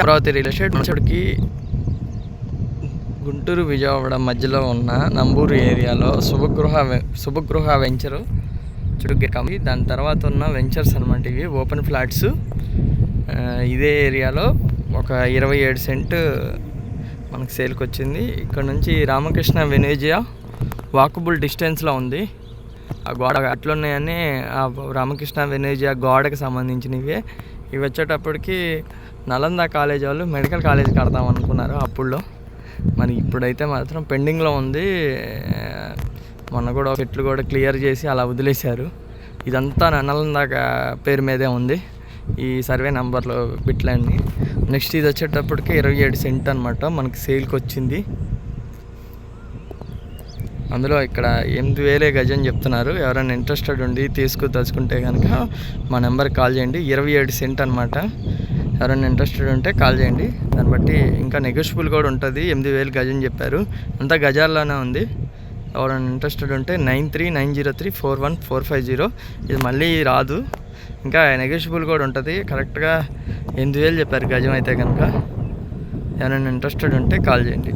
Amaravati real estate మనసుడికి గుంటూరు విజయవాడ మధ్యలో ఉన్న నంబూరు ఏరియాలో శుభగృహ శుభగృహ వెంచరు చుడుగ్గి దాని తర్వాత ఉన్న వెంచర్స్ అనమాట ఇవి. ఓపెన్ ఫ్లాట్స్ ఇదే ఏరియాలో ఒక ఇరవై ఏడు సెంట్ మనకు సేల్కి వచ్చింది. ఇక్కడ నుంచి రామకృష్ణ వెనేజియా వాకబుల్ డిస్టెన్స్లో ఉంది. ఆ గోడ అట్లున్నాయని ఆ రామకృష్ణ వెనేజియా గోడకు సంబంధించినవి. ఇవి వచ్చేటప్పటికి నలంద కాలేజ్ వాళ్ళు మెడికల్ కాలేజ్ కడదాం అనుకున్నారు అప్పుడులో. మరి ఇప్పుడైతే మాత్రం పెండింగ్లో ఉంది. మొన్న కూడా చెట్లు కూడా క్లియర్ చేసి అలా వదిలేశారు. ఇదంతా నలంద పేరు మీదే ఉంది. ఈ సర్వే నెంబర్లో బిట్లన్నీ. నెక్స్ట్ ఇది వచ్చేటప్పటికి ఇరవై ఏడు సెంట్ అనమాట మనకి సేల్కి వచ్చింది. అందులో ఇక్కడ ఎనిమిది వేలే గజం చెప్తున్నారు. ఎవరైనా ఇంట్రెస్టెడ్ ఉండి తీసుకుదలుచుకుంటే కనుక మా నెంబర్కి కాల్ చేయండి. ఇరవై ఏడు సెంట్ అనమాట ఎవరైనా ఇంట్రెస్టెడ్ ఉంటే కాల్ చేయండి. దాన్ని బట్టి ఇంకా నెగోషియబుల్ కూడా ఉంటుంది. ఎనిమిది వేలు గజం చెప్పారు. అంతా గజాల్లోనే ఉంది. ఎవరైనా ఇంట్రెస్టెడ్ ఉంటే nine three nine zero three four one four five zero. ఇది మళ్ళీ రాదు. ఇంకా నెగోషియబుల్ కూడా ఉంటుంది. కరెక్ట్గా ఎనిమిది వేలు చెప్పారు గజం అయితే కనుక ఎవరైనా ఇంట్రెస్టెడ్ ఉంటే కాల్ చేయండి.